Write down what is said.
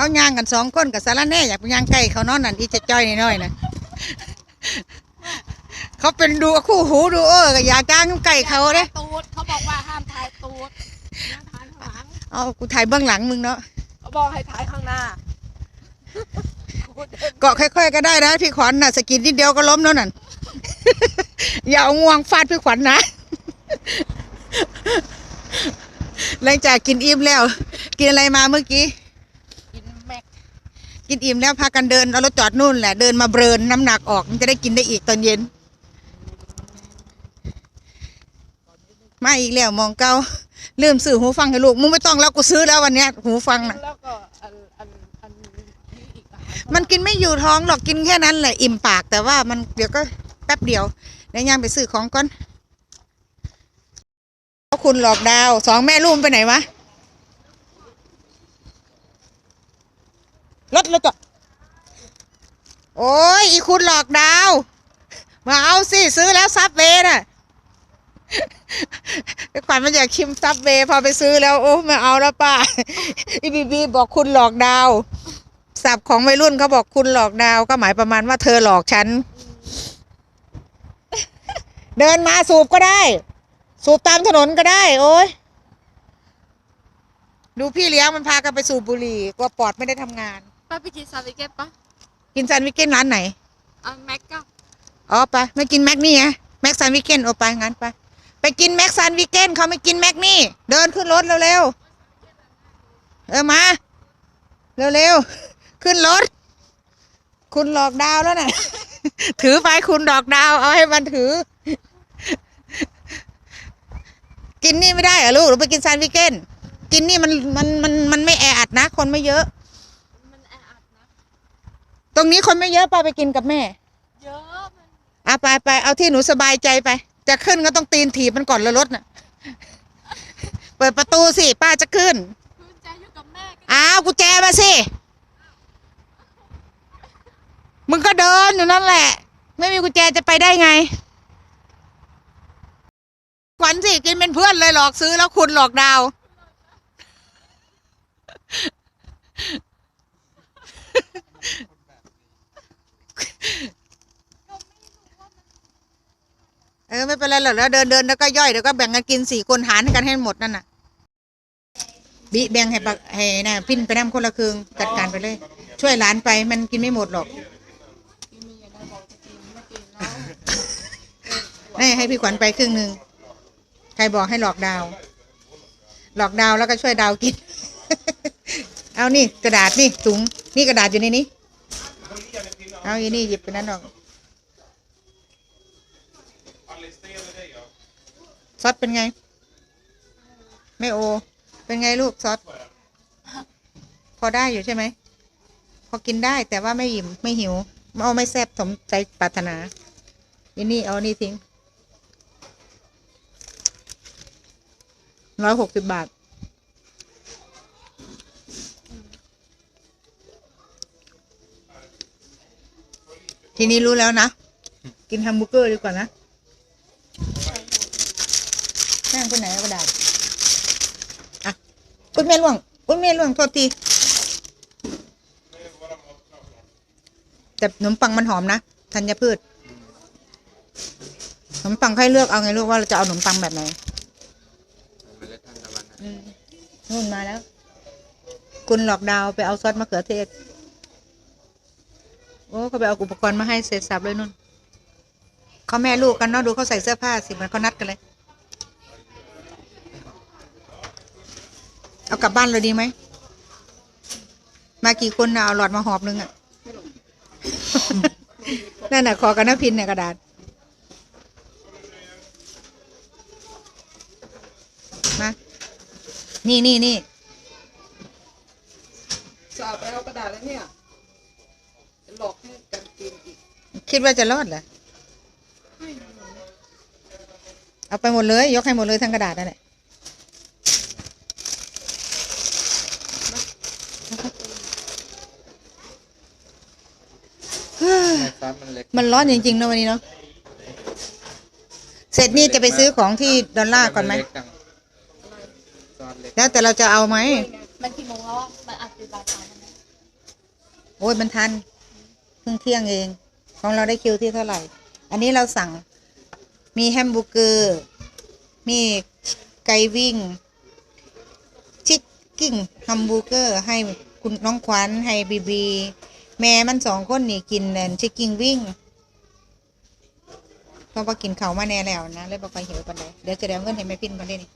เขาย่างกันสองคนกับสารแหน่อยากไปย่างใกล้เขานอนนั่นอีจะจ้อยน้อยๆนะเขาเป็นดูคู่หูดูเออก็อยากจ้างใกล้เขาเด้ตูดเขาบอกว่าห้ามถ่ายตูดห้ามถ่ายข้างหลังเอากูถ่ายเบื้องหลังมึงเนาะเขาบอกให้ถ่ายข้างหน้าพูดเองเกาะค่อยๆก็ได้นะพี่ขวัญน่ะสกินนิดเดียวก็ล้มแล้วนั่นอย่าเอางวงฟาดพี่ขวัญนะหลังจากกินอิ่มแล้ว กินอะไรมาเมื่อกี้กินแม็ก กินอิ่มแล้วพากันเดินเอารถจอดนู่นแหละเดินมาเบิร์นน้ำหนักออกมันจะได้กินได้อีกตอนเย็น มาอีกแล้วมองเก้าลืมซื้อหูฟังให้ลูกมึงไม่ต้องแล้วกูซื้อแล้ววันเนี้ย หูฟังน่ะแล้วก็อันอันอันนี้อีกอาหารมันกินไม่อยู่ท้องหรอกกินแค่นั้นแหละอิ่มปากแต่ว่ามันเดี๋ยวก็แป๊บเดียวเดี๋ยวย่างไปซื้อของก่อนเอาคุณหลอกดาวสองแม่ลูกไปไหนวะ รถรถจอดโอ้ยอีคุณหลอกดาว มาเอาสิ ซื้อแล้วซับเวย์น่ะไอ้ขวัญมันอยากชิมซับเวย์พอไปซื้อแล้ว โอ้ไม่เอาแล้วป้าอีบีบีบอกคุณหลอกดาวศัพท์ของวัยรุ่นเขาบอกคุณหลอกดาวก็หมายประมาณว่าเธอหลอกฉัน เดินมาสูบก็ได้ สูบตามถนนก็ได้ โอ้ยดูพี่เลี้ยงมันพากันไปสูบบุหรี่กลัวปอดไม่ได้ทำงาน ป้าไปกินซาวิเกตปะกินแซนด์วิชเก้นร้านไหนอะแม็กก็อ๋อไปไม่กินแม็กนี่ไงแม็กซันวิกเกนโอาไปงั้นไป ไปกินแม็กซันวิกเกนเขาไม่กินแม็กนี่ เดินขึ้นรถเร็วๆเออมาเร็วๆขึ้นรถ คุณหลอกดาวแล้วน่ะ ถือไปคุณหลอกดาว เอาให้มันถือ กินนี่ไม่ได้เหรอลูกหรือไปกินแซนด์วิกเกนกินนี่มันมันมันมันไม่แออัดนะ คนไม่เยอะมันแออัดนะ ตรงนี้คนไม่เยอะป้าไปกินกับแม่ เยอะมันเอาไปไปเอาที่หนูสบายใจไป จะขึ้นก็ต้องตีนถีบมันก่อนแล้วรถน่ะ เปิดประตูสิ ป้าจะขึ้นคุณใจอยู่กับแม่ก็อ้าวกุญแจมาสิ มึงก็เดินอยู่นั่นแหละ ไม่มีกุญแจจะไปได้ไง ขวัญสิกินเป็นเพื่อนเลยหลอกซื้อแล้วคุณหลอกดาว เออไป็นไรหรอกแล้วเดินเดินแล้วก็ย่อยเดี๋ยวก็แบ่งกันกินสี่คนหารกันให้หมดนั่นน่ะบิแบ่งให้ปักให้น่ะพินไปนำคนละครึ่งจัดการไปเลย ช่วยหลานไปมันกินไม่หมดหรอกมีอะไรบอกจะกินไม่ให้ให้พี่ขวัญไปครึ่งหนึ่งใครบอกให้หลอกดาว หลอกดาวแล้วก็ช่วยดาวกิน เอานี่กระดาษนี่ถุงนี่กระดาษอยู่ในนี้ เอาอีนี่หยิบไปนั่นออก ซอสเป็นไงไม่โอ เป็นไงลูกซอสพอได้อยู่ใช่ไหม พอกินได้แต่ว่าไม่อิ่มไม่หิวเอาไม่แซ่บสมใจปรารถนาอีนี่เอานี่ทิ้งร้อยหกสิบบาท ทีนี้รู้แล้วนะ กินแฮมเบอร์เกอร์ดีกว่านะแม่งไปไหนเอากระดาษอะ อุ้ยแม่ล่วงอุ้ยแม่ล่วงโทษทีแต่ขนมปังมันหอมนะธัญพืชขนมปังค่อยเลือกเอาไงลูกว่าเราจะเอาขนมปังแบบไหนเมล็ดทานตะวันนะอืมนู่นมาแล้ว คุณหลอกดาวไปเอาซอสมะเขือเทศ โอ้เขาไปเอาอุปกรณ์มาให้เสร็จสับเลยนุ่นเขาแม่ลูกกันเนาะดูเขาใส่เสื้อผ้าสิเหมันเขานัดกันเลย เอากลับบ้านเลยดีไหม มากี่คนน่ะเอาหลอดมาหอบนึงอะ นั่นน่ะ ขอกันนะพินเนี่ยกระดาษ มา นี่นี่นี่จะเอาไปเอากระดาษแล้วเนี่ยจะหลอกให้กันกินอีก คิดว่าจะรอดเหรอ เอาไปหมดเลย ยกให้หมดเลยทั้งกระดาษนั่นแหละ ซอส มันเล็กมันร้อนจริงๆนะวันนี้เนาะเสร็จนี่จะไปซื้อของที่ดอลลาร์ก่อนไหมเล็จังซอสเล็กแล้วแต่เราจะเอาไหมมันกี่โมงแล้วอะมันอัดติดรายการแล้วนะโอ้ยมันทันเพิ่งเที่ยงเอง ของเราได้คิวที่เท่าไหร่ อันนี้เราสั่งมีแฮมบูร์เกอร์ มีไก่วิ่ง ชิคกิ้งฮัมบูร์เกอร์ให้คุณน้องขวัญให้บีบี แม่มันสองคนนี่กินแนนชิคกิ้งวิ่งเพราะว่ากินเขาวมาแน่แล้วนะเลยบอกไปหิวปันเลยเดี๋ยวจะเดี๋ยวเงินให้แม่พินก่อนเด้นี่